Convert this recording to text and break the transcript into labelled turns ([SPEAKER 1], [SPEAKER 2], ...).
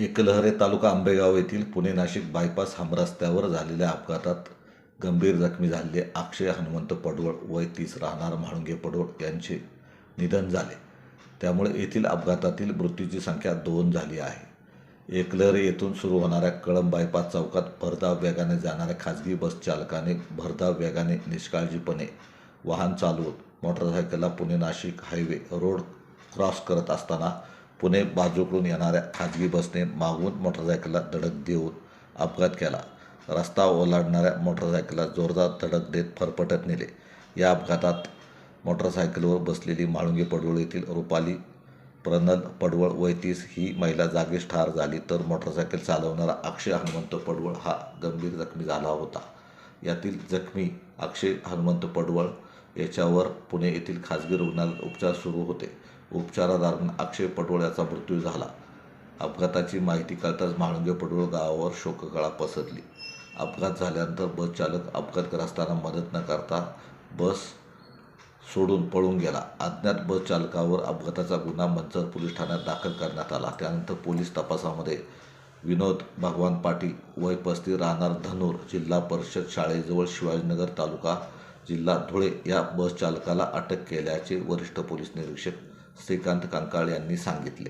[SPEAKER 1] एकलहरे तालुका आंबेगाव येथील पुणे नाशिक बायपास हमरस्त्यावर झालेल्या अपघातात गंभीर जखमी झालेले अक्षय हनुमंत पडवळ वय तीस राहणार म्हाळुंगे पडवळ यांचे निधन झाले. त्यामुळे येथील अपघातातील मृत्यूची संख्या दोन झाली आहे. एकलहरे येथून सुरू होणाऱ्या कळंब बायपास चौकात भरधाव वेगाने जाणाऱ्या खाजगी बस चालकाने भरधाव वेगाने निष्काळजीपणे वाहन चालवून मोटरसायकलला Pune Nashik highway road cross करत असताना पुणे बाजूकडून येणाऱ्या खाजगी बसने मागून मोटरसायकलला धडक देऊन अपघात केला. रस्ता ओलांडणाऱ्या मोटरसायकलला जोरदार धडक देत फरफटत नेले. या अपघातात मोटरसायकलवर बसलेली म्हाळुंगे पडवळ येथील रुपाली प्रनल पडवळ वैतीस ही महिला जागीच ठार झाली तर मोटरसायकल चालवणारा अक्षय हनुमंत पडवळ हा गंभीर जखमी झाला होता. यातील जखमी अक्षय हनुमंत पडवळ याच्यावर पुणे येथील खाजगी रुग्णालयात उपचार सुरू होते. उपचारादरम्यान अक्षय पटोळ्याचा याचा मृत्यू झाला. अपघाताची माहिती कळताच म्हाळुंगे पटोळ गावावर शोककळा पसरली. अपघात झाल्यानंतर बसचालक अपघातग्रस्तांना मदत न करता बस सोडून पळून गेला. अज्ञात बस चालकावर अपघाताचा गुन्हा मंचर पोलीस ठाण्यात दाखल करण्यात आला. त्यानंतर पोलीस तपासामध्ये विनोद भगवान पाटील वय पस्ती राहणार धनूर जिल्हा परिषद शाळेजवळ शिवाजीनगर तालुका जिल्हा धुळे या बस चालकाला अटक केल्याचे वरिष्ठ पोलीस निरीक्षक श्रीकांत कंकाळ यांनी सांगितले.